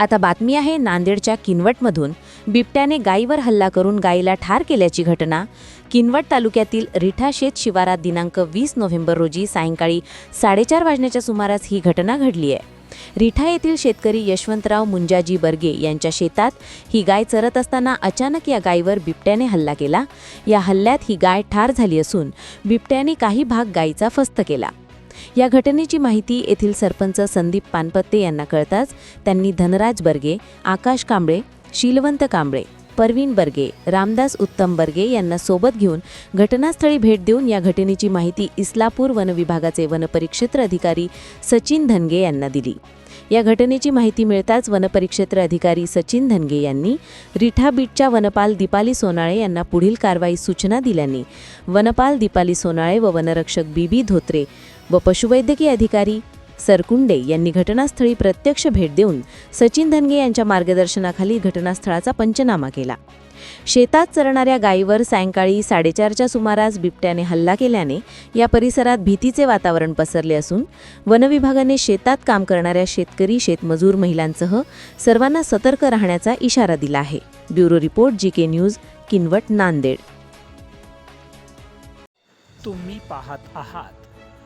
आता बातमी आहे नांदेडच्या किनवटमधून. बिबट्याने गायीवर हल्ला करून गायीला ठार केल्याची घटना. किनवट तालुक्यातील रिठा शेत शिवारात दिनांक वीस नोव्हेंबर रोजी सायंकाळी साडेचार वाजण्याच्या सुमारास ही घटना घडली आहे. रिठा येथील शेतकरी यशवंतराव मुंजाजी बर्गे यांच्या शेतात ही गाय चरत असताना अचानक या गायीवर बिबट्याने हल्ला केला. या हल्ल्यात ही गाय ठार झाली असून बिबट्याने काही भाग गायीचा फस्त केला. या घटनेची माहिती येथील सरपंच संदीप पानपत्ते यांना कळताच त्यांनी धनराज बर्गे आकाश कांबळे शीलवंत कांबळे परवीन बर्गे रामदास उत्तम बर्गे यांना सोबत घेऊन घटनास्थळी भेट देऊन या घटनेची माहिती इस्लापूर वन विभागाचे वनपरिक्षेत्र अधिकारी सचिन धनगे यांना दिली. या घटनेची माहिती मिळताच वनपरिक्षेत्र अधिकारी सचिन धनगे यांनी रिठा बीटच्या वनपाल दीपाली सोनाळे यांना पुढील कारवाई सूचना दिल्याने वनपाल दीपाली सोनाळे व वनरक्षक बीबी धोत्रे व पशुवैद्यकीय अधिकारी सरकुंडे यांनी घटनास्थळी प्रत्यक्ष भेट देऊन सचिन धनगे यांच्या मार्गदर्शनाखाली घटनास्थळाचा पंचनामा केला. शेतात चरणाऱ्या गायीवर सायंकाळी साडेचारच्या सुमारास बिबट्याने हल्ला केल्याने या परिसरात भीतीचे वातावरण पसरले असून वनविभागाने शेतात काम करणाऱ्या शेतकरी शेतमजूर महिलांसह सर्वांना सतर्क राहण्याचा इशारा दिला आहे. Bureau report G K news Kinwat Nanded. तुम्ही पाहत आहात.